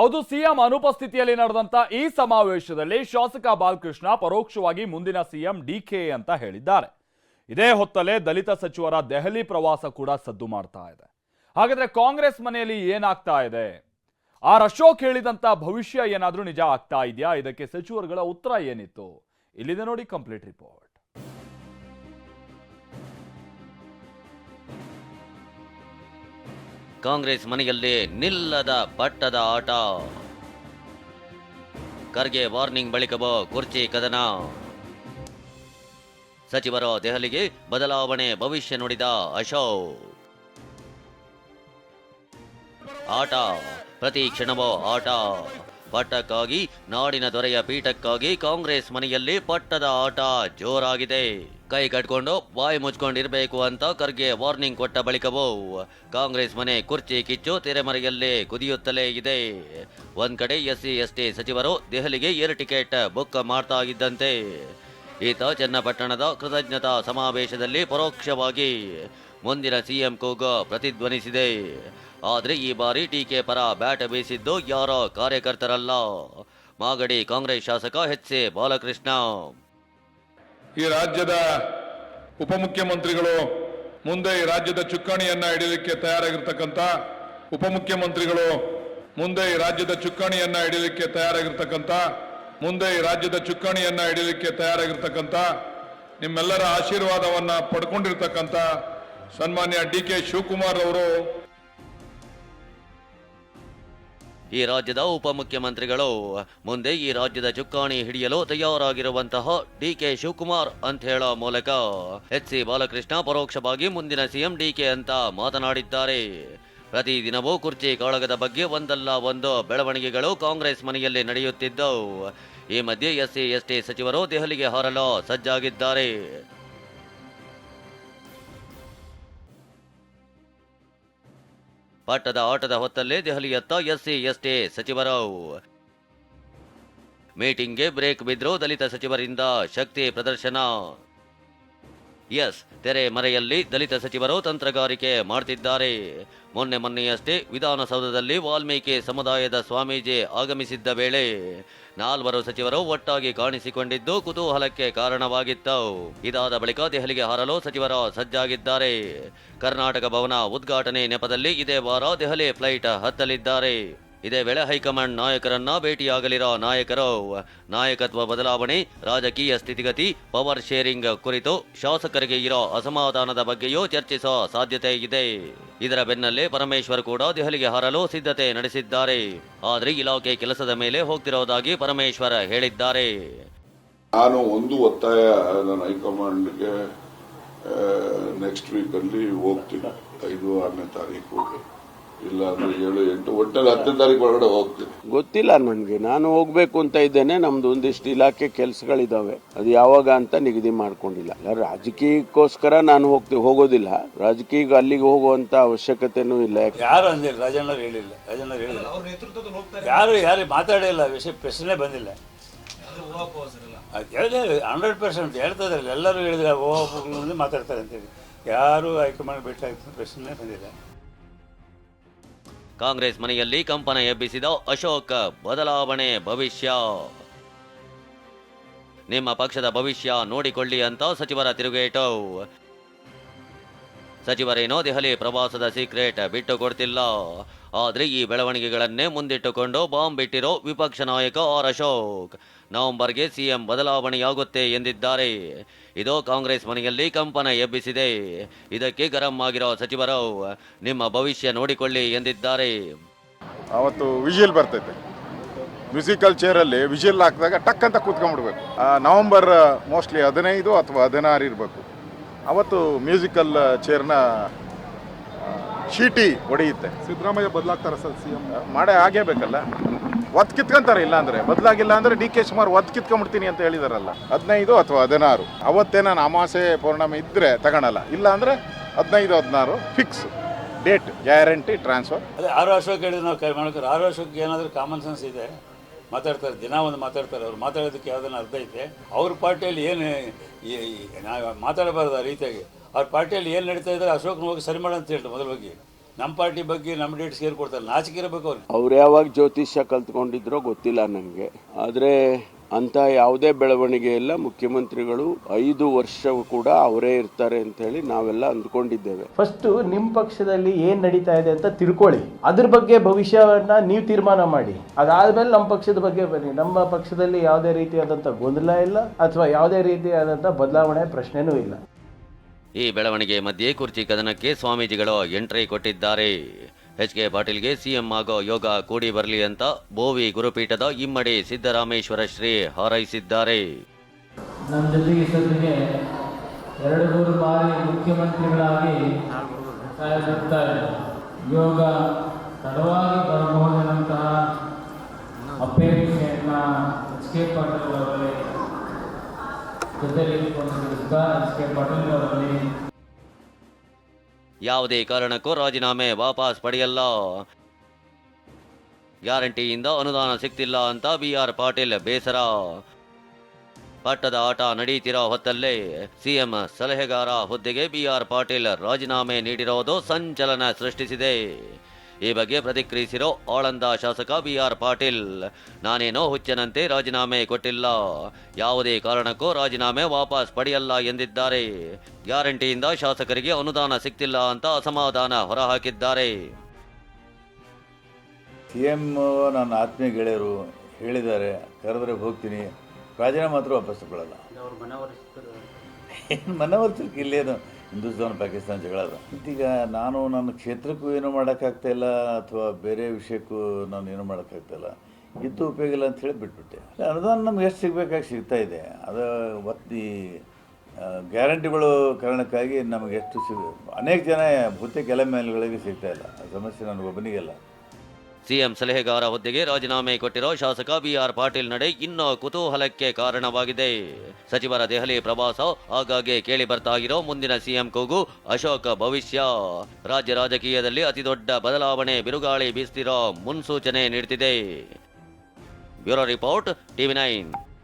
ಹೌದು, ಸಿಎಂ ಅನುಪಸ್ಥಿತಿಯಲ್ಲಿ ನಡೆದಂತ ಈ ಸಮಾವೇಶದಲ್ಲಿ ಶಾಸಕ ಬಾಲಕೃಷ್ಣ ಪರೋಕ್ಷವಾಗಿ ಮುಂದಿನ ಸಿಎಂ ಡಿಕೆ ಅಂತ ಹೇಳಿದ್ದಾರೆ. ಇದೇ ಹೊತ್ತಲೇ ದಲಿತ ಸಚಿವರ ದೆಹಲಿ ಪ್ರವಾಸ ಕೂಡ ಸದ್ದು ಮಾಡ್ತಾ ಇದೆ. ಹಾಗಾದ್ರೆ ಕಾಂಗ್ರೆಸ್ ಮನೆಯಲ್ಲಿ ಏನಾಗ್ತಾ ಇದೆ? ಆರ್ ಅಶೋಕ್ ಹೇಳಿದಂತ ಭವಿಷ್ಯ ಏನಾದ್ರೂ ನಿಜ ಆಗ್ತಾ ಇದೆಯಾ? ಇದಕ್ಕೆ ಸಚಿವರುಗಳ ಉತ್ತರ ಏನಿತ್ತು? ಇಲ್ಲಿದೆ ನೋಡಿ ಕಂಪ್ಲೀಟ್ ರಿಪೋರ್ಟ್. ಕಾಂಗ್ರೆಸ್ ಮನೆಯಲ್ಲಿ ನಿಲ್ಲದ ಪಟ್ಟದ ಆಟ. ಖರ್ಗೆ ವಾರ್ನಿಂಗ್ ಬಳಿಕವೋ ಕುರ್ಚಿ ಕದನ. ಸಚಿವರ ದೆಹಲಿಗೆ ಬದಲಾವಣೆ ಭವಿಷ್ಯ ನುಡಿದ ಅಶೋಕ್. ಆಟ, ಪ್ರತಿ ಕ್ಷಣವೋ ಆಟ. ಪಟ್ಟಕ್ಕಾಗಿ ನಾಡಿನ ದೊರೆಯ ಪೀಠಕ್ಕಾಗಿ ಕಾಂಗ್ರೆಸ್ ಮನೆಯಲ್ಲಿ ಪಟ್ಟದ ಆಟ ಜೋರಾಗಿದೆ. ಕೈ ಕಟ್ಕೊಂಡು ಬಾಯಿ ಮುಚ್ಕೊಂಡಿರಬೇಕು ಅಂತ ಖರ್ಗೆ ವಾರ್ನಿಂಗ್ ಕೊಟ್ಟ ಬಳಿಕವೋ ಕಾಂಗ್ರೆಸ್ ಮನೆ ಕುರ್ಚಿ ಕಿಚ್ಚು ತೆರೆಮರೆಯಲ್ಲೇ ಕುದಿಯುತ್ತಲೇ ಇದೆ. ಒಂದ್ ಕಡೆ ಎಸ್ ಸಿ ಎಸ್ ಟಿ ಸಚಿವರು ದೆಹಲಿಗೆ ಏರ್ ಟಿಕೆಟ್ ಬುಕ್ ಮಾಡ್ತಾ ಇದ್ದಂತೆ. ಈತ ಚನ್ನಪಟ್ಟಣದ ಕೃತಜ್ಞತಾ ಸಮಾವೇಶದಲ್ಲಿ ಪರೋಕ್ಷವಾಗಿ ಮುಂದಿನ ಸಿಎಂ ಕೂಗು ಪ್ರತಿಧ್ವನಿಸಿದೆ. ಆದ್ರೆ ಈ ಬಾರಿ ಟೀಕೆ ಪರ ಬ್ಯಾಟ್ ಬೀಸಿದ್ದು ಯಾರೋ ಕಾರ್ಯಕರ್ತರಲ್ಲ. ಮಾಗಡಿ ಕಾಂಗ್ರೆಸ್ ಶಾಸಕ ಎಚ್ ಸಿ ಬಾಲಕೃಷ್ಣ. ಈ ರಾಜ್ಯದ ಉಪಮುಖ್ಯಮಂತ್ರಿಗಳು ಮುಂದೆ ಈ ರಾಜ್ಯದ ಚುಕ್ಕಾಣಿಯನ್ನ ಹಿಡಿಯಲಿಕ್ಕೆ ತಯಾರಾಗಿರ್ತಕ್ಕಂಥ ಉಪಮುಖ್ಯಮಂತ್ರಿಗಳು ಮುಂದೆ ಈ ರಾಜ್ಯದ ಚುಕ್ಕಾಣಿಯನ್ನ ಹಿಡಿಯಲಿಕ್ಕೆ ತಯಾರಾಗಿರ್ತಕ್ಕಂಥ, ಮುಂದೆ ಈ ರಾಜ್ಯದ ಚುಕ್ಕಾಣಿಯನ್ನ ಹಿಡಿಯಲಿಕ್ಕೆ ತಯಾರಾಗಿರ್ತಕ್ಕಂಥ ನಿಮ್ಮೆಲ್ಲರ ಆಶೀರ್ವಾದವನ್ನ ಪಡ್ಕೊಂಡಿರ್ತಕ್ಕಂಥ ಸನ್ಮಾನ್ಯ ಡಿ ಕೆ ಶಿವಕುಮಾರ್ ಅವರು ಈ ರಾಜ್ಯದ ಉಪಮುಖ್ಯಮಂತ್ರಿಗಳು, ಮುಂದೆ ಈ ರಾಜ್ಯದ ಚುಕ್ಕಾಣಿ ಹಿಡಿಯಲು ತಯಾರಾಗಿರುವಂತಹ ಡಿ ಕೆ ಶಿವಕುಮಾರ್ ಅಂತ ಹೇಳೋ ಮೂಲಕ ಎಚ್ ಸಿ ಬಾಲಕೃಷ್ಣ ಪರೋಕ್ಷವಾಗಿ ಮುಂದಿನ ಸಿಎಂ ಡಿಕೆ ಅಂತ ಮಾತನಾಡಿದ್ದಾರೆ. ಪ್ರತಿದಿನವೂ ಕುರ್ಚಿ ಕಾಳಗದ ಬಗ್ಗೆ ಒಂದಲ್ಲ ಒಂದು ಬೆಳವಣಿಗೆಗಳು ಕಾಂಗ್ರೆಸ್ ಮನೆಯಲ್ಲಿ ನಡೆಯುತ್ತಿದ್ದವು. ಈ ಮಧ್ಯೆ ಎಸ್ ಸಿ, ಎಸ್ ಟಿ ಸಚಿವರು ದೆಹಲಿಗೆ ಹಾರಲು ಸಜ್ಜಾಗಿದ್ದಾರೆ. ಪಟ್ಟದ ಆಟದ ಹೊತ್ತಲ್ಲೇ ದೆಹಲಿಯತ್ತ ಎಸ್ಸಿ ಎಸ್ಟಿ ಸಚಿವರಾವ್ ಮೀಟಿಂಗ್ಗೆ ಬ್ರೇಕ್ ಬಿದ್ರೋ ದಲಿತ ಸಚಿವರಿಂದ ಶಕ್ತಿ ಪ್ರದರ್ಶನ. ಎಸ್ ತೆರೆ ಮರೆಯಲ್ಲಿ ದಲಿತ ಸಚಿವರು ತಂತ್ರಗಾರಿಕೆ ಮಾಡ್ತಿದ್ದಾರೆ. ಮೊನ್ನೆ ಮೊನ್ನೆಯಷ್ಟೇ ವಿಧಾನಸೌಧದಲ್ಲಿ ವಾಲ್ಮೀಕಿ ಸಮುದಾಯದ ಸ್ವಾಮೀಜಿ ಆಗಮಿಸಿದ್ದ ವೇಳೆ ನಾಲ್ವರು ಸಚಿವರು ಒಟ್ಟಾಗಿ ಕಾಣಿಸಿಕೊಂಡಿದ್ದು ಕುತೂಹಲಕ್ಕೆ ಕಾರಣವಾಗಿತ್ತು ಇದಾದ ಬಳಿಕ ದೆಹಲಿಗೆ ಹಾರಲು ಸಚಿವರು ಸಜ್ಜಾಗಿದ್ದಾರೆ. ಕರ್ನಾಟಕ ಭವನ ಉದ್ಘಾಟನೆ ನೆಪದಲ್ಲಿ ಇದೇ ವಾರ ದೆಹಲಿ ಫ್ಲೈಟ್ ಹತ್ತಲಿದ್ದಾರೆ. ಇದೇ ವೇಳೆ ಹೈಕಮಾಂಡ್ ನಾಯಕರನ್ನ ಭೇಟಿಯಾಗಲಿರೋ ನಾಯಕರು? ನಾಯಕತ್ವ ಬದಲಾವಣೆ, ರಾಜಕೀಯ ಸ್ಥಿತಿಗತಿ, ಪವರ್ ಶೇರಿಂಗ್ ಕುರಿತು ಶಾಸಕರಿಗೆ ಇರೋ ಅಸಮಾಧಾನದ ಬಗ್ಗೆಯೂ ಚರ್ಚಿಸೋ ಸಾಧ್ಯತೆ ಇದೆ. ಇದರ ಬೆನ್ನಲ್ಲೇ ಪರಮೇಶ್ವರ್ ಕೂಡ ದೆಹಲಿಗೆ ಹಾರಲು ಸಿದ್ಧತೆ ನಡೆಸಿದ್ದಾರೆ. ಆದರೆ ಇಲಾಖೆ ಕೆಲಸದ ಮೇಲೆ ಹೋಗ್ತಿರೋದಾಗಿ ಪರಮೇಶ್ವರ್ ಹೇಳಿದ್ದಾರೆ. ನಾನು ಒಂದು ಒತ್ತಾಯ ನನ್ನ ಹೈಕಮಾಂಡ್ಗೆ ನೆಕ್ಸ್ಟ್ ವೀಕಲ್ಲಿ ಹೋಗ್ತೀನಿ. ಐದು, ಆರನೇ ತಾರೀಕು. ಇಲ್ಲ ಅಂದ್ರೆ ಏಳು ಎಂಟು ಒಟ್ಟಲ್ಲಿ ಹತ್ತನೇ ತಾರೀಕು ಒಳಗಡೆ ಹೋಗ್ತೀನಿ. ಗೊತ್ತಿಲ್ಲ ನನಗೆ. ನಾನು ಹೋಗ್ಬೇಕು ಅಂತ ಇದ್ದೇನೆ ನಮ್ದು ಒಂದಿಷ್ಟು ಇಲಾಖೆ ಕೆಲಸಗಳಿದಾವೆ. ಅದು ಯಾವಾಗ ಅಂತ ನಿಗದಿ ಮಾಡ್ಕೊಂಡಿಲ್ಲ. ರಾಜಕೀಯಕ್ಕೋಸ್ಕರ ನಾನು ಹೋಗ್ತೀವಿ ಹೋಗೋದಿಲ್ಲ. ರಾಜಕೀಯ ಅಲ್ಲಿಗೆ ಹೋಗುವಂತ ಅವಶ್ಯಕತೆನೂ ಇಲ್ಲ. ಯಾಕೆ? ಯಾರು ಅಂದಿಲ್ಲ? ರಾಜಣ್ಣವ್ರು ಹೇಳಿಲ್ಲ. ರಾಜಣ್ಣವ್ರು ಹೇಳಿಲ್ಲ. ಯಾರು ಯಾರು ಮಾತಾಡಿಲ್ಲ ವಿಷಯ ಪ್ರಶ್ನೆ ಬಂದಿಲ್ಲ. ಹಂಡ್ರೆಡ್ ಪರ್ಸೆಂಟ್ ಹೇಳ್ತಾ ಇದ್ದಾರೆ. ಎಲ್ಲರೂ ಹೇಳಿದ್ರೆ ಓ ಮುಂದೆ ಮಾತಾಡ್ತಾರೆ ಅಂತೇಳಿ ಯಾರು ಹೈಕಮಾಂಡ್ ಭೇಟಿ ಆಗ್ತದೆ ಪ್ರಶ್ನೆ ಬಂದಿಲ್ಲ. ಕಾಂಗ್ರೆಸ್ ಮನೆಯಲ್ಲಿ ಕಂಪನ ಎಬ್ಬಿಸಿದ ಅಶೋಕ್ ಬದಲಾವಣೆ ಭವಿಷ್ಯ. ನಿಮ್ಮ ಪಕ್ಷದ ಭವಿಷ್ಯ ನೋಡಿಕೊಳ್ಳಿ ಅಂತ ಸಚಿವರ ತಿರುಗೇಟು. ಸಚಿವರೇನೋ ದೆಹಲಿ ಪ್ರವಾಸದ ಸೀಕ್ರೆಟ್ ಬಿಟ್ಟು ಕೊಡ್ತಿಲ್ಲ. ಆದರೆ ಈ ಬೆಳವಣಿಗೆಗಳನ್ನೇ ಮುಂದಿಟ್ಟುಕೊಂಡು ಬಾಂಬ್ ಬಿಟ್ಟಿರೋ ವಿಪಕ್ಷ ನಾಯಕ ಆರ್ ಅಶೋಕ್. ನವೆಂಬರ್ಗೆ ಸಿಎಂ ಬದಲಾವಣೆಯಾಗುತ್ತೆ ಎಂದಿದ್ದಾರೆ. ಇದು ಕಾಂಗ್ರೆಸ್ ಮನೆಯಲ್ಲಿ ಕಂಪನ ಎಬ್ಬಿಸಿದೆ. ಇದಕ್ಕೆ ಗರಂ ಆಗಿರೋ ಸಚಿವರು, ನಿಮ್ಮ ಭವಿಷ್ಯ ನೋಡಿಕೊಳ್ಳಿ ಎಂದಿದ್ದಾರೆ. ಅವತ್ತು ವಿಜಿಲ್ ಬರ್ತೈತೆ. ಮ್ಯೂಸಿಕಲ್ ಚೇರಲ್ಲಿ ವಿಜಿಲ್ ಹಾಕಿದಾಗ ಟಕ್ ಅಂತ ಕೂತ್ಕೊಂಡ್ಬಿಡ್ಬೇಕು. ನವಂಬರ್, ಮೋಸ್ಟ್ಲಿ ಹದಿನೈದು ಅಥವಾ ಹದಿನಾರು ಇರಬೇಕು. ಅವತ್ತು ಮ್ಯೂಸಿಕಲ್ ಚೇರ್ನ ಚೀಟಿ ಹೊಡೆಯುತ್ತೆ ಸಿದ್ದರಾಮಯ್ಯ ಬದಲಾಗ್ತಾರ ಸರ್ ಸಿ ಎಂ ಮಾಡೇ ಆಗೇ ಬೇಕಲ್ಲ. ಒತ್ತು ಕಿತ್ಕೊಂತಾರೆ ಇಲ್ಲ ಅಂದ್ರೆ ಬದಲಾಗಿಲ್ಲ ಅಂದ್ರೆ ಡಿ ಕೆ ಶಿವಕುಮಾರ್ ಒತ್ತು ಕಿತ್ಕೊಂಡ್ಬಿಡ್ತೀನಿ ಅಂತ ಹೇಳಿದಾರಲ್ಲ. ಹದಿನೈದು ಅಥವಾ ಹದಿನಾರು. ಅವತ್ತೇ ನಾನು ಅಮಾಸೆ ಪೌರ್ಣಮಿ ಇದ್ರೆ ತಗೊಳಲ್ಲ. ಇಲ್ಲ ಅಂದ್ರೆ ಹದಿನೈದು ಹದಿನಾರು ಫಿಕ್ಸ್ ಡೇಟ್ ಗ್ಯಾರಂಟಿ ಟ್ರಾನ್ಸ್ಫರ್ ಅದೇ ಆರು ವರ್ಷಕ್ಕೆ ಹೇಳಿದ್ರೆ ನಾವು ಕೈ ಮಾಡ್ಕೊಂಡು ಆರು ವರ್ಷಕ್ಕೆ ಏನಾದರೂ ಕಾಮನ್ ಸೆನ್ಸ್ ಇದೆ ಮಾತಾಡ್ತಾರೆ, ದಿನ ಒಂದು ಮಾತಾಡ್ತಾರೆ, ಅವ್ರು ಮಾತಾಡೋದಕ್ಕೆ ಯಾವುದನ್ನ ಅರ್ಥ ಐತೆ. ಅವ್ರ ಪಾರ್ಟಿಯಲ್ಲಿ ಏನು ನಾವು ಮಾತಾಡಬಾರ್ದು ಆ ರೀತಿಯಾಗಿ. ಅವ್ರ ಪಾರ್ಟಿಯಲ್ಲಿ ಏನು ನಡೀತಾ ಇದ್ದಾರೆ ಅಶೋಕ್ನ ಹೋಗಿ ಸರಿ ಮಾಡು ಅಂತ ಹೇಳ್ತಾರೆ ಮೊದಲ ಬಗ್ಗೆ ನಮ್ಮ ಪಾರ್ಟಿ ಬಗ್ಗೆ ನಮ್ಮ ಡೇಟ್ ಏರ್ಕೊಡ್ತಾರೆ ನಾಚಿಕೆ ಇರಬೇಕು ಅವ್ರು. ಅವ್ರು ಯಾವಾಗ ಜ್ಯೋತಿಷ್ಯ ಕಲ್ತ್ಕೊಂಡಿದ್ರೋ ಗೊತ್ತಿಲ್ಲ ನನಗೆ ಆದರೆ ಅಂತ ಯಾವುದೇ ಬೆಳವಣಿಗೆ ಇಲ್ಲ. ಮುಖ್ಯಮಂತ್ರಿಗಳು ಐದು ವರ್ಷವೂ ಕೂಡ ಅವರೇ ಇರ್ತಾರೆ ಅಂತ ಹೇಳಿ ನಾವೆಲ್ಲ ಅಂದ್ಕೊಂಡಿದ್ದೇವೆ. ಫಸ್ಟ್ ನಿಮ್ಮ ಪಕ್ಷದಲ್ಲಿ ಏನ್ ನಡೀತಾ ಇದೆ ಅಂತ ತಿಳ್ಕೊಳ್ಳಿ. ಅದ್ರ ಬಗ್ಗೆ ಭವಿಷ್ಯವನ್ನ ನೀವು ತೀರ್ಮಾನ ಮಾಡಿ. ಅದಾದ್ಮೇಲೆ ನಮ್ಮ ಪಕ್ಷದ ಬಗ್ಗೆ ಬನ್ನಿ. ನಮ್ಮ ಪಕ್ಷದಲ್ಲಿ ಯಾವುದೇ ರೀತಿಯಾದಂಥ ಗೊಂದಲ ಇಲ್ಲ ಅಥವಾ ಯಾವುದೇ ರೀತಿಯಾದಂಥ ಬದಲಾವಣೆ ಪ್ರಶ್ನೆನೂ ಇಲ್ಲ. ಈ ಬೆಳವಣಿಗೆ ಮಧ್ಯೆ ಕುರ್ಚಿ ಕದನಕ್ಕೆ ಸ್ವಾಮೀಜಿಗಳು ಎಂಟ್ರಿ ಕೊಟ್ಟಿದ್ದಾರೆ. ಎಚ್ ಕೆ ಪಾಟೀಲ್ಗೆ ಸಿಎಂ ಆಗೋ ಯೋಗ ಕೂಡಿ ಬರಲಿ ಅಂತ ಬೋವಿ ಗುರುಪೀಠದ ಇಮ್ಮಡಿ ಸಿದ್ದರಾಮೇಶ್ವರ ಶ್ರೀ ಹಾರೈಸಿದ್ದಾರೆ. ನಮ್ಮ ಜೊತೆಗೆ ಇಷ್ಟೊತ್ತಿಗೆ ಎರಡು ಮೂರು ಬಾರಿ ಮುಖ್ಯಮಂತ್ರಿಗಳಾಗಿ ಸಾಯಿಸುತ್ತಾರೆ ಯೋಗ ತಡವಾಗಿ ಬರಬಹುದೆನ್ನುವಂತಹ ಅಪೇಕ್ಷೆಯನ್ನು ಎಚ್ ಕೆ ಪಾಟೀಲ್ ಅವರಲ್ಲಿ ಜೊತೆಗೆ ಎಚ್ ಕೆ ಪಾಟೀಲ್ ಅವರಲ್ಲಿ ಯಾವುದೇ ಕಾರಣಕ್ಕೂ ರಾಜೀನಾಮೆ ವಾಪಸ್ ಪಡೆಯಲ್ಲ. ಗ್ಯಾರಂಟಿಯಿಂದ ಅನುದಾನ ಸಿಗ್ತಿಲ್ಲ ಅಂತ ಬಿ ಆರ್ ಪಾಟೀಲ್ ಬೇಸರ. ಪಟ್ಟದ ಆಟ ನಡೆಯುತ್ತಿರೋ ಹೊತ್ತಲ್ಲೇ ಸಿಎಂ ಸಲಹೆಗಾರ ಹುದ್ದೆಗೆ ಬಿ ಆರ್ ಪಾಟೀಲ್ ರಾಜೀನಾಮೆ ನೀಡಿರೋದು ಸಂಚಲನ ಸೃಷ್ಟಿಸಿದೆ. ಈ ಬಗ್ಗೆ ಪ್ರತಿಕ್ರಿಯಿಸಿರೋ ಆಳಂದ ಶಾಸಕ ಬಿ ಆರ್ ಪಾಟೀಲ್ ನಾನೇನೋ ಹುಚ್ಚನಂತೆ ರಾಜೀನಾಮೆ ಕೊಟ್ಟಿಲ್ಲ. ಯಾವುದೇ ಕಾರಣಕ್ಕೂ ರಾಜೀನಾಮೆ ವಾಪಸ್ ಪಡೆಯಲ್ಲ ಎಂದಿದ್ದಾರೆ. ಗ್ಯಾರಂಟಿಯಿಂದ ಶಾಸಕರಿಗೆ ಅನುದಾನ ಸಿಗ್ತಿಲ್ಲ ಅಂತ ಅಸಮಾಧಾನ ಹೊರಹಾಕಿದ್ದಾರೆ. ಸಿ ಎಂ ನನ್ನ ಆತ್ಮೀಯ ಗೆಳೆಯರು ಹೇಳಿದ್ದಾರೆ ಕರೆದ್ರೆ ಹೋಗ್ತೀನಿ. ರಾಜೀನಾಮೆ ಮಾತ್ರ ವಾಪಸ್ ತಗೊಳ್ಳಲ್ಲ. ಏನು ಇಲ್ಲೇನು ಹಿಂದೂಸ್ತಾನ್, ಪಾಕಿಸ್ತಾನ ಜಗಳ ಅದ. ಈಗ ನಾನು ನನ್ನ ಕ್ಷೇತ್ರಕ್ಕೂ ಏನೂ ಮಾಡೋಕ್ಕಾಗ್ತಾ ಇಲ್ಲ, ಅಥವಾ ಬೇರೆ ವಿಷಯಕ್ಕೂ ನಾನು ಏನೂ ಮಾಡೋಕ್ಕಾಗ್ತಾ ಇಲ್ಲ. ಇದ್ದು ಉಪಯೋಗ ಇಲ್ಲ ಅಂತ ಹೇಳಿ ಬಿಟ್ಬಿಟ್ಟೆ ಅನುದಾನ ನಮ್ಗೆ ಎಷ್ಟು ಸಿಗಬೇಕಾಗಿ ಸಿಗ್ತಾ ಇದೆ. ಅದು ಒತ್ತಿ ಗ್ಯಾರಂಟಿಗಳು ಕಾರಣಕ್ಕಾಗಿ ನಮಗೆ ಎಷ್ಟು ಸಿಗ, ಅನೇಕ ಜನ ಬಹುತೇಕ ಎಲೆ ಮೇಲೆಗಳಿಗೆ ಸಿಗ್ತಾಯಿಲ್ಲ ಆ ಸಮಸ್ಯೆ ನನಗೊಬ್ಬನಿಗೆಲ್ಲ ಸಿಎಂ ಸಲಹೆಗಾರ ಹುದ್ದೆಗೆ ರಾಜೀನಾಮೆ ಕೊಟ್ಟಿರೋ ಶಾಸಕ ಬಿಆರ್ ಪಾಟೀಲ್ ನಡೆ ಇನ್ನೂ ಕುತೂಹಲಕ್ಕೆ ಕಾರಣವಾಗಿದೆ. ಸಚಿವರ ದೆಹಲಿ ಪ್ರವಾಸ ಆಗಾಗ್ಗೆ ಕೇಳಿ ಬರ್ತಾ ಇರೋ ಮುಂದಿನ ಸಿಎಂ ಕೂಗು ಅಶೋಕ ಭವಿಷ್ಯ. ರಾಜ್ಯ ರಾಜಕೀಯದಲ್ಲಿ ಅತಿದೊಡ್ಡ ಬದಲಾವಣೆ ಬಿರುಗಾಳಿ ಬೀಸ್ತಿರೋ ಮುನ್ಸೂಚನೆ ನೀಡುತ್ತಿದೆ ಬ್ಯೂರೋ ರಿಪೋರ್ಟ್ ಟಿವಿ ನೈನ್.